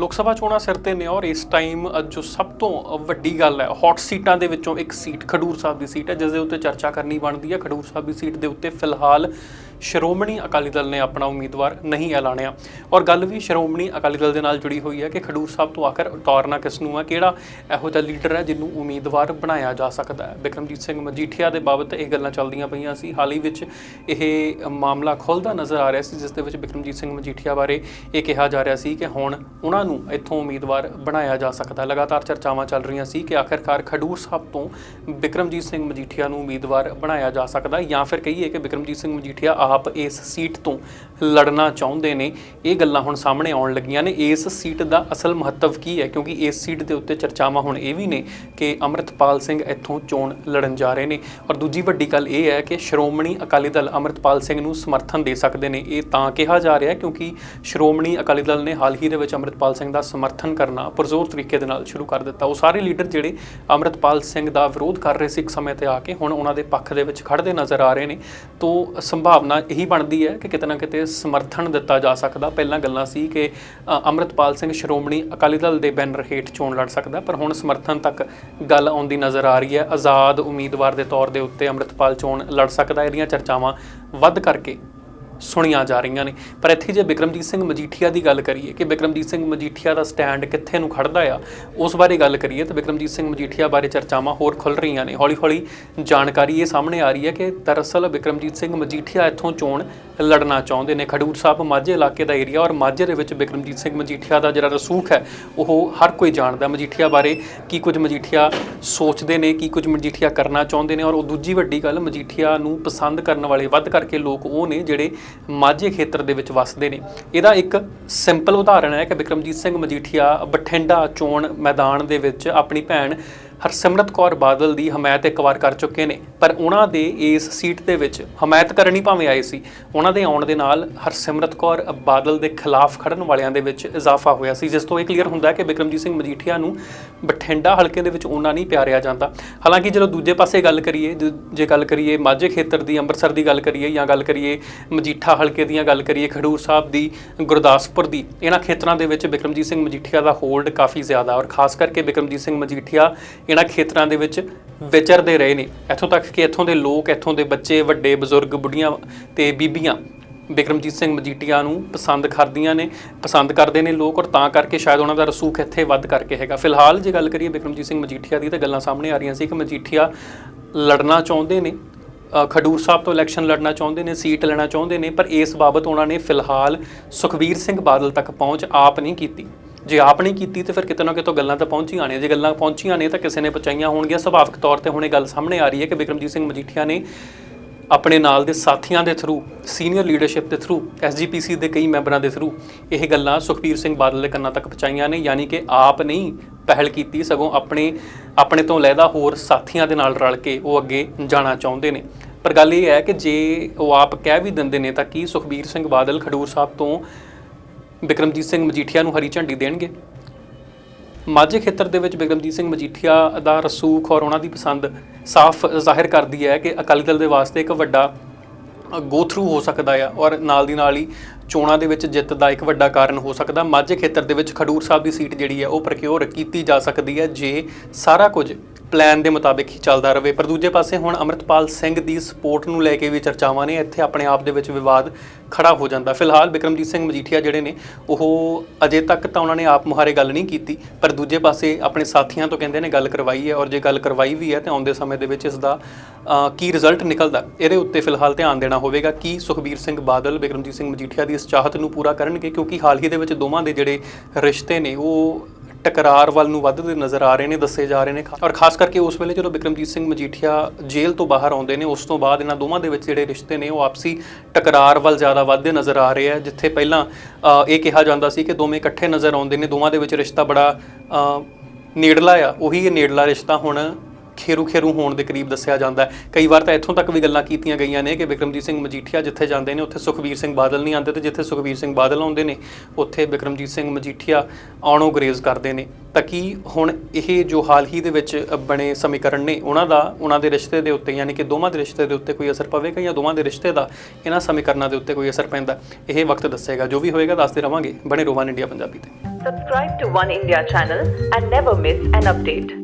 ਲੋਕ ਸਭਾ ਚੋਣਾਂ ਸਿਰ ਤੇ ਨੇ ਔਰ ਇਸ ਟਾਈਮ ਜੋ ਸਭ ਤੋਂ ਵੱਡੀ ਗੱਲ ਹੈ ਹੌਟ ਸੀਟਾਂ ਦੇ ਵਿੱਚੋਂ ਇੱਕ ਸੀਟ ਖਡੂਰ ਸਾਹਿਬ ਦੀ ਸੀਟ ਹੈ ਜਿਸ ਦੇ ਉੱਤੇ ਚਰਚਾ ਕਰਨੀ ਬਣਦੀ ਹੈ। ਖਡੂਰ ਸਾਹਿਬ ਦੀ ਸੀਟ ਦੇ ਉੱਤੇ ਫਿਲਹਾਲ ਸ਼੍ਰੋਮਣੀ ਅਕਾਲੀ ਦਲ ਨੇ ਆਪਣਾ ਉਮੀਦਵਾਰ ਨਹੀਂ ਐਲਾਨਿਆ। ਔਰ ਗੱਲ ਵੀ ਸ਼੍ਰੋਮਣੀ ਅਕਾਲੀ ਦਲ ਦੇ ਨਾਲ ਜੁੜੀ ਹੋਈ ਹੈ ਕਿ ਖਡੂਰ ਸਾਹਿਬ ਤੋਂ ਆਖਰ ਉਤਾਰਨਾ ਕਿਸ ਨੂੰ ਹੈ, ਕਿਹੜਾ ਇਹੋ ਜਿਹਾ ਲੀਡਰ ਹੈ ਜਿਹਨੂੰ ਉਮੀਦਵਾਰ ਬਣਾਇਆ ਜਾ ਸਕਦਾ ਹੈ? ਬਿਕਰਮਜੀਤ ਸਿੰਘ ਮਜੀਠੀਆ ਦੇ ਬਾਬਤ ਇਹ ਗੱਲਾਂ ਚੱਲਦੀਆਂ ਪਈਆਂ ਸੀ। ਹਾਲ ਹੀ ਵਿੱਚ ਇਹ ਮਾਮਲਾ ਖੁੱਲਦਾ ਨਜ਼ਰ ਆ ਰਿਹਾ ਸੀ, ਜਿਸ ਦੇ ਵਿੱਚ ਬਿਕਰਮਜੀਤ ਸਿੰਘ ਮਜੀਠੀਆ ਬਾਰੇ ਇਹ ਕਿਹਾ ਜਾ ਰਿਹਾ ਸੀ ਕਿ ਹੁਣ ਉਹਨਾਂ ਨੂੰ ਇੱਥੋਂ ਉਮੀਦਵਾਰ ਬਣਾਇਆ ਜਾ ਸਕਦਾ ਲਗਾਤਾਰ ਚਰਚਾਵਾਂ ਚੱਲ ਰਹੀਆਂ ਸੀ ਕਿ ਆਖਰਕਾਰ ਖਡੂਰ ਸਾਹਿਬ ਤੋਂ ਬਿਕਰਮਜੀਤ ਸਿੰਘ ਮਜੀਠੀਆ ਨੂੰ ਉਮੀਦਵਾਰ ਬਣਾਇਆ ਜਾ ਸਕਦਾ ਜਾਂ ਫਿਰ ਕਹੀਏ ਕਿ ਬਿਕਰਮਜੀਤ ਸਿੰਘ ਮਜੀਠੀਆ ਆਪ ਇਸ ਸੀਟ ਤੋਂ ਲੜਨਾ ਚਾਹੁੰਦੇ ਨੇ। ਇਹ ਗੱਲਾਂ ਹੁਣ ਸਾਹਮਣੇ ਆਉਣ ਲੱਗੀਆਂ ਨੇ। ਇਸ ਸੀਟ ਦਾ ਅਸਲ ਮਹੱਤਵ ਕੀ ਹੈ? ਕਿਉਂਕਿ ਇਸ ਸੀਟ ਦੇ ਉੱਤੇ ਚਰਚਾਵਾਂ ਹੁਣ ਇਹ ਵੀ ਨੇ ਕਿ ਅਮਰਤਪਾਲ ਸਿੰਘ ਇੱਥੋਂ ਚੋਣ ਲੜਨ ਜਾ ਰਹੇ ਨੇ। ਔਰ ਦੂਜੀ ਵੱਡੀ ਗੱਲ ਇਹ ਹੈ ਕਿ ਸ਼੍ਰੋਮਣੀ ਅਕਾਲੀ ਦਲ ਅਮਰਤਪਾਲ ਸਿੰਘ ਨੂੰ ਸਮਰਥਨ ਦੇ ਸਕਦੇ ਨੇ। ਇਹ ਤਾਂ ਕਿਹਾ ਜਾ ਰਿਹਾ ਕਿਉਂਕਿ ਸ਼੍ਰੋਮਣੀ ਅਕਾਲੀ ਦਲ ਨੇ ਹਾਲ ਹੀ ਦੇ ਵਿੱਚ ਅਮਰਤਪਾਲ ਸਿੰਘ ਦਾ ਸਮਰਥਨ ਕਰਨਾ ਪਰਜ਼ੋਰ ਤਰੀਕੇ ਦੇ ਨਾਲ ਸ਼ੁਰੂ ਕਰ ਦਿੱਤਾ। ਉਹ ਸਾਰੇ ਲੀਡਰ ਜਿਹੜੇ ਅਮਰਤਪਾਲ ਸਿੰਘ ਦਾ ਵਿਰੋਧ ਕਰ ਰਹੇ ਸੀ ਇੱਕ ਸਮੇਂ ਤੇ ਆ ਕੇ, ਹੁਣ ਉਹਨਾਂ ਦੇ ਪੱਖ ਦੇ ਵਿੱਚ ਖੜਦੇ ਨਜ਼ਰ ਆ ਰਹੇ ਨੇ। ਤੋਂ ਸੰਭਾਵਨਾ ਇਹੀ ਬਣਦੀ ਹੈ ਕਿ ਕਿਤੇ ਨਾ ਕਿਤੇ ਸਮਰਥਨ ਦਿੱਤਾ ਜਾ ਸਕਦਾ। ਪਹਿਲਾਂ ਗੱਲਾਂ ਸੀ ਕਿ ਅ, ਅਮਰਤਪਾਲ ਸਿੰਘ ਸ਼੍ਰੋਮਣੀ ਅਕਾਲੀ ਦਲ ਦੇ ਬੈਨਰ ਹੇਠ ਚੋਣ ਲੜ ਸਕਦਾ ਪਰ ਹੁਣ ਸਮਰਥਨ ਤੱਕ ਗੱਲ ਆਉਂਦੀ ਨਜ਼ਰ ਆ ਰਹੀ ਹੈ। ਆਜ਼ਾਦ ਉਮੀਦਵਾਰ ਦੇ ਤੌਰ ਦੇ ਉੱਤੇ ਅਮਰਤਪਾਲ ਚੋਣ ਲੜ ਸਕਦਾ। ਇਹਦੀਆਂ ਚਰਚਾਵਾਂ ਵੱਧ ਕਰਕੇ ਸੁਣੀਆਂ ਜਾ ਰਹੀਆਂ ਨੇ। ਪਰ ਇੱਥੇ ਜੇ ਬਿਕਰਮਜੀਤ ਸਿੰਘ ਮਜੀਠੀਆ ਦੀ ਗੱਲ ਕਰੀਏ ਕਿ ਬਿਕਰਮਜੀਤ ਸਿੰਘ ਮਜੀਠੀਆ ਦਾ ਸਟੈਂਡ ਕਿੱਥੇ ਨੂੰ ਖੜਦਾ ਆ, ਉਸ ਬਾਰੇ ਗੱਲ ਕਰੀਏ ਤਾਂ ਬਿਕਰਮਜੀਤ ਸਿੰਘ ਮਜੀਠੀਆ ਬਾਰੇ ਚਰਚਾਵਾਂ ਹੋਰ ਖੁੱਲ ਰਹੀਆਂ ਨੇ। ਹੌਲੀ-ਹੌਲੀ ਜਾਣਕਾਰੀ ਇਹ ਸਾਹਮਣੇ ਆ ਰਹੀ ਹੈ ਕਿ ਦਰਅਸਲ ਬਿਕਰਮਜੀਤ ਸਿੰਘ ਮਜੀਠੀਆ ਇੱਥੋਂ ਚੋਣ ਲੜਨਾ ਚਾਹੁੰਦੇ ਨੇ। ਖਡੂਰ ਸਾਹਿਬ ਮਾਝੇ ਇਲਾਕੇ ਦਾ ਏਰੀਆ ਔਰ ਮਾਝੇ ਦੇ ਵਿੱਚ ਬਿਕਰਮਜੀਤ ਸਿੰਘ ਮਜੀਠੀਆ ਦਾ ਜਿਹੜਾ ਰਸੂਖ ਹੈ, ਉਹ ਹਰ ਕੋਈ ਜਾਣਦਾ। ਮਜੀਠੀਆ ਬਾਰੇ ਕੀ ਕੁਝ ਮਜੀਠੀਆ ਸੋਚਦੇ ਨੇ, ਕੀ ਕੁਝ ਮਜੀਠੀਆ ਕਰਨਾ ਚਾਹੁੰਦੇ ਨੇ ਔਰ ਉਹ ਦੂਜੀ ਵੱਡੀ ਗੱਲ ਮਜੀਠੀਆ ਨੂੰ ਪਸੰਦ ਕਰਨ ਵਾਲੇ ਵੱਧ ਕਰਕੇ ਲੋਕ ਉਹ ਨੇ ਜਿਹੜੇ ਮਾਝੇ ਖੇਤਰ ਦੇ ਵਿੱਚ ਵੱਸਦੇ ਨੇ। ਇਹਦਾ ਇੱਕ ਸਿੰਪਲ ਉਦਾਹਰਣ ਹੈ ਕਿ ਬਿਕਰਮਜੀਤ ਸਿੰਘ ਮਜੀਠੀਆ ਬਠਿੰਡਾ ਚੋਣ ਮੈਦਾਨ ਦੇ ਵਿੱਚ ਆਪਣੀ ਭੈਣ ਹਰਸਿਮਰਤ ਕੌਰ ਬਾਦਲ ਦੀ ਹਮਾਇਤ ਇੱਕ ਵਾਰ ਕਰ ਚੁੱਕੇ ਨੇ, ਪਰ ਉਹਨਾਂ ਦੇ ਇਸ ਸੀਟ ਦੇ ਵਿੱਚ ਹਮਾਇਤ ਕਰਨੀ ਭਾਵੇਂ ਆਏ ਸੀ, ਉਹਨਾਂ ਦੇ ਆਉਣ ਦੇ ਨਾਲ ਹਰਸਿਮਰਤ ਕੌਰ ਬਾਦਲ ਦੇ ਖਿਲਾਫ ਖੜਨ ਵਾਲਿਆਂ ਦੇ ਵਿੱਚ ਇਜ਼ਾਫਾ ਹੋਇਆ ਸੀ, ਜਿਸ ਤੋਂ ਇਹ ਕਲੀਅਰ ਹੁੰਦਾ ਕਿ ਬਿਕਰਮਜੀਤ ਸਿੰਘ ਮਜੀਠੀਆ ਨੂੰ ਬਠਿੰਡਾ ਹਲਕੇ ਦੇ ਵਿੱਚ ਉਹਨਾਂ ਨਹੀਂ ਪਿਆਰਿਆ ਜਾਂਦਾ। ਹਾਲਾਂਕਿ ਜਦੋਂ ਦੂਜੇ ਪਾਸੇ ਗੱਲ ਕਰੀਏ, ਜ- ਜੇ ਗੱਲ ਕਰੀਏ ਮਾਝੇ ਖੇਤਰ ਦੀ, ਅੰਮ੍ਰਿਤਸਰ ਦੀ ਗੱਲ ਕਰੀਏ ਜਾਂ ਗੱਲ ਕਰੀਏ ਮਜੀਠਾ ਹਲਕੇ ਦੀਆਂ, ਗੱਲ ਕਰੀਏ ਖਡੂਰ ਸਾਹਿਬ ਦੀ, ਗੁਰਦਾਸਪੁਰ ਦੀ, ਇਹਨਾਂ ਖੇਤਰਾਂ ਦੇ ਵਿੱਚ ਬਿਕਰਮਜੀਤ ਸਿੰਘ ਮਜੀਠੀਆ ਦਾ ਹੋਲਡ ਕਾਫੀ ਜ਼ਿਆਦਾ ਔਰ ਖਾਸ ਕਰਕੇ ਬਿਕਰਮਜੀਤ ਸਿੰਘ ਮਜੀਠੀਆ ਇਹਨਾਂ ਖੇਤਰਾਂ ਦੇ ਵਿੱਚ ਵਿਚਰਦੇ ਰਹੇ ਨੇ। ਇੱਥੋਂ ਤੱਕ ਕਿ ਇੱਥੋਂ ਦੇ ਲੋਕ, ਇੱਥੋਂ ਦੇ ਬੱਚੇ, ਵੱਡੇ, ਬਜ਼ੁਰਗ, ਬੁੱਢੀਆਂ ਤੇ ਬੀਬੀਆਂ ਬਿਕਰਮਜੀਤ ਸਿੰਘ ਮਜੀਠੀਆ ਨੂੰ ਪਸੰਦ ਕਰਦੀਆਂ ਨੇ, ਪਸੰਦ ਕਰਦੇ ਨੇ ਲੋਕ ਔਰ ਤਾਂ ਕਰਕੇ ਸ਼ਾਇਦ ਉਹਨਾਂ ਦਾ ਰਸੂਖ ਇੱਥੇ ਵੱਧ ਕਰਕੇ ਹੈਗਾ। ਫਿਲਹਾਲ ਜੇ ਗੱਲ ਕਰੀਏ ਬਿਕਰਮਜੀਤ ਸਿੰਘ ਮਜੀਠੀਆ ਦੀ, ਤਾਂ ਗੱਲਾਂ ਸਾਹਮਣੇ ਆ ਰਹੀਆਂ ਸੀ ਕਿ ਮਜੀਠੀਆ ਲੜਨਾ ਚਾਹੁੰਦੇ ਨੇ ਖਡੂਰ ਸਾਹਿਬ ਤੋਂ ਇਲੈਕਸ਼ਨ ਲੜਨਾ ਚਾਹੁੰਦੇ ਨੇ ਸੀਟ ਲੈਣਾ ਚਾਹੁੰਦੇ ਨੇ, ਪਰ ਇਸ ਬਾਬਤ ਉਹਨਾਂ ਨੇ ਫਿਲਹਾਲ ਸੁਖਬੀਰ ਸਿੰਘ ਬਾਦਲ ਤੱਕ ਪਹੁੰਚ ਆਪ ਨਹੀਂ ਕੀਤੀ। ਜੇ ਆਪ ਨਹੀਂ ਕੀਤੀ ਤੇ ਫਿਰ ਕਿਤੇ ਨਾ ਕਿਤੇ ਗੱਲਾਂ ਤਾਂ ਪਹੁੰਚੀਆਂ ਨੇ। ਜੇ ਗੱਲਾਂ ਪਹੁੰਚੀਆਂ ਨੇ ਤਾਂ ਕਿਸੇ ਨੇ ਪਹੁੰਚਾਈਆਂ ਹੋਣਗੀਆਂ। ਸੁਭਾਵਿਕ ਤੌਰ ਤੇ ਹੁਣ ਇਹ ਗੱਲ ਸਾਹਮਣੇ ਆ ਰਹੀ ਹੈ ਕਿ ਬਿਕਰਮਜੀਤ ਸਿੰਘ ਮਜੀਠੀਆ ਨੇ ਆਪਣੇ ਨਾਲ ਦੇ ਸਾਥੀਆਂ ਦੇ ਥਰੂ ਸੀਨੀਅਰ ਲੀਡਰਸ਼ਿਪ ਦੇ ਥਰੂ ਐਸਜੀਪੀਸੀ ਦੇ ਕਈ ਮੈਂਬਰਾਂ ਦੇ ਥਰੂ ਇਹ ਗੱਲਾਂ ਸੁਖਬੀਰ ਸਿੰਘ ਬਾਦਲ ਦੇ ਕੰਨਾਂ ਤੱਕ ਪਹੁੰਚਾਈਆਂ ਨੇ। ਯਾਨੀ ਕਿ ਆਪ ਨਹੀਂ ਪਹਿਲ ਕੀਤੀ, ਸਗੋਂ ਆਪਣੇ ਆਪਣੇ ਤੋਂ ਲੈਦਾ ਹੋਰ ਸਾਥੀਆਂ ਦੇ ਨਾਲ ਰਲ ਕੇ ਉਹ ਅੱਗੇ ਜਾਣਾ ਚਾਹੁੰਦੇ ਨੇ। ਪਰ ਗੱਲ ਇਹ ਹੈ ਕਿ ਜੇ ਉਹ ਆਪ ਕਹਿ ਵੀ ਦਿੰਦੇ ਨੇ ਤਾਂ ਕੀ ਸੁਖਬੀਰ ਸਿੰਘ ਬਾਦਲ ਖਡੂਰ ਸਾਹਿਬ ਤੋਂ ਬਿਕਰਮਜੀਤ ਸਿੰਘ ਮਜੀਠੀਆ ਨੂੰ ਹਰੀ ਝੰਡੀ ਦੇਣਗੇ। ਮਾਝੇ ਖੇਤਰ ਦੇ ਵਿੱਚ ਬਿਕਰਮਜੀਤ ਸਿੰਘ ਮਜੀਠੀਆ ਦਾ ਰਸੂਖ ਔਰ ਉਹਨਾਂ ਦੀ ਪਸੰਦ ਸਾਫ਼ ਜ਼ਾਹਿਰ ਕਰਦੀ ਹੈ ਕਿ ਅਕਾਲੀ ਦਲ ਦੇ ਵਾਸਤੇ ਇੱਕ ਵੱਡਾ ਗੋ ਥਰੂ ਹੋ ਸਕਦਾ ਆ ਔਰ ਨਾਲ ਦੀ ਨਾਲ ਹੀ ਚੋਣਾਂ ਦੇ ਵਿੱਚ ਜਿੱਤ ਦਾ ਇੱਕ ਵੱਡਾ ਕਾਰਨ ਹੋ ਸਕਦਾ। ਮਾਝੇ ਖੇਤਰ ਦੇ ਵਿੱਚ ਖਡੂਰ ਸਾਹਿਬ ਦੀ ਸੀਟ ਜਿਹੜੀ ਹੈ ਉਹ ਪ੍ਰਕਿਓਰ ਕੀਤੀ ਜਾ ਸਕਦੀ ਹੈ ਜੇ ਸਾਰਾ ਕੁਝ ਪਲਾਨ ਦੇ ਮੁਤਾਬਿਕ ਹੀ ਚੱਲਦਾ ਰਹੇ। ਪਰ ਦੂਜੇ ਪਾਸੇ ਹੁਣ ਅਮਰਤਪਾਲ ਸਿੰਘ ਦੀ ਸਪੋਰਟ ਨੂੰ ਲੈ ਕੇ ਵੀ ਚਰਚਾਵਾਂ ਨੇ। ਇੱਥੇ ਆਪਣੇ ਆਪ ਦੇ ਵਿੱਚ ਵਿਵਾਦ ਖੜਾ ਹੋ ਜਾਂਦਾ। ਫਿਲਹਾਲ ਬਿਕਰਮਜੀਤ ਸਿੰਘ ਮਜੀਠੀਆ ਜਿਹੜੇ ਨੇ, ਉਹ ਅਜੇ ਤੱਕ ਤਾਂ ਉਹਨਾਂ ਨੇ ਆਪ ਮੁਹਾਰੇ ਗੱਲ ਨਹੀਂ ਕੀਤੀ, ਪਰ ਦੂਜੇ ਪਾਸੇ ਆਪਣੇ ਸਾਥੀਆਂ ਤੋਂ ਕਹਿੰਦੇ ਨੇ ਗੱਲ ਕਰਵਾਈ ਹੈ ਔਰ ਜੇ ਗੱਲ ਕਰਵਾਈ ਵੀ ਹੈ ਤਾਂ ਆਉਂਦੇ ਸਮੇਂ ਦੇ ਵਿੱਚ ਇਸ ਦਾ ਕੀ ਰਿਜ਼ਲਟ ਨਿਕਲਦਾ? ਇਹਦੇ ਉੱਤੇ ਫਿਲਹਾਲ ਧਿਆਨ ਦੇਣਾ ਹੋਵੇਗਾ ਕਿ ਸੁਖਬੀਰ ਸਿੰਘ ਬਾਦਲ, ਬਿਕਰਮਜੀਤ ਸਿੰਘ ਮਜੀਠੀਆ ਦੀ ਇਸ ਚਾਹਤ ਨੂੰ ਪੂਰਾ ਕਰਨਗੇ ਕਿਉਂਕਿ ਹਾਲ ਹੀ ਦੇ ਵਿੱਚ ਦੋਵਾਂ ਦੇ ਜਿਹੜੇ ਰਿਸ਼ਤੇ ਨੇ, ਉਹ ਟਕਰਾਰ ਵੱਲ ਨੂੰ ਵੱਧਦੇ ਨਜ਼ਰ ਆ ਰਹੇ ਨੇ, ਦੱਸੇ ਜਾ ਰਹੇ ਨੇ ਔਰ ਖਾਸ ਕਰਕੇ ਉਸ ਵੇਲੇ ਜਦੋਂ ਬਿਕਰਮਜੀਤ ਸਿੰਘ ਮਜੀਠੀਆ ਜੇਲ੍ਹ ਤੋਂ ਬਾਹਰ ਆਉਂਦੇ ਨੇ, ਉਸ ਤੋਂ ਬਾਅਦ ਇਹਨਾਂ ਦੋਵਾਂ ਦੇ ਵਿੱਚ ਜਿਹੜੇ ਰਿਸ਼ਤੇ ਨੇ, ਉਹ ਆਪਸੀ ਟਕਰਾਰ ਵੱਲ ਜ਼ਿਆਦਾ ਵੱਧਦੇ ਨਜ਼ਰ ਆ ਰਹੇ ਆ, ਜਿੱਥੇ ਪਹਿਲਾਂ ਇਹ ਕਿਹਾ ਜਾਂਦਾ ਸੀ ਕਿ ਦੋਵੇਂ ਇਕੱਠੇ ਨਜ਼ਰ ਆਉਂਦੇ ਨੇ, ਦੋਵਾਂ ਦੇ ਵਿੱਚ ਰਿਸ਼ਤਾ ਬੜਾ ਨੇੜਲਾ ਆ, ਉਹੀ ਇਹ ਨੇੜਲਾ ਰਿਸ਼ਤਾ ਹੁਣ ਖੇਰੂ ਖੇਰੂ ਹੋਣ ਦੇ ਕਰੀਬ ਦੱਸਿਆ ਜਾਂਦਾ ਹੈ। ਕਈ ਵਾਰ ਤਾਂ ਇੱਥੋਂ ਤੱਕ ਵੀ ਗੱਲਾਂ ਕੀਤੀਆਂ ਗਈਆਂ ਨੇ ਕਿ ਬਿਕਰਮਜੀਤ ਸਿੰਘ ਮਜੀਠੀਆ ਜਿੱਥੇ ਜਾਂਦੇ ਨੇ, ਉੱਥੇ ਸੁਖਬੀਰ ਸਿੰਘ ਬਾਦਲ ਨਹੀਂ ਆਉਂਦੇ ਤੇ ਜਿੱਥੇ ਸੁਖਬੀਰ ਸਿੰਘ ਬਾਦਲ ਆਉਂਦੇ ਨੇ, ਉੱਥੇ ਬਿਕਰਮਜੀਤ ਸਿੰਘ ਮਜੀਠੀਆ ਆਉਣੋਂ ਗਰੇਜ਼ ਕਰਦੇ ਨੇ। ਤਾਂ ਕੀ ਹੁਣ ਇਹ ਜੋ ਹਾਲ ਹੀ ਦੇ ਵਿੱਚ ਬਣੇ ਸਮੀਕਰਨ ਨੇ, ਉਹਨਾਂ ਦਾ, ਉਹਨਾਂ ਦੇ ਰਿਸ਼ਤੇ ਦੇ ਉੱਤੇ ਯਾਨੀ ਕਿ ਦੋਵਾਂ ਦੇ ਰਿਸ਼ਤੇ ਦੇ ਉੱਤੇ ਕੋਈ ਅਸਰ ਪਵੇਗਾ ਜਾਂ ਦੋਵਾਂ ਦੇ ਰਿਸ਼ਤੇ ਦਾ ਇਹਨਾਂ ਸਮੀਕਰਨਾਂ ਦੇ ਉੱਤੇ ਕੋਈ ਅਸਰ ਪੈਂਦਾ ਇਹ ਵਕਤ ਦੱਸੇਗਾ। ਜੋ ਵੀ ਹੋਏਗਾ ਦੱਸਦੇ ਰਵਾਂਗੇ। ਬਣੇ ਰੋਵਾਨ ਇੰਡੀਆ ਪੰਜਾਬੀ ਤੇ। Subscribe to One India channel and never miss an update.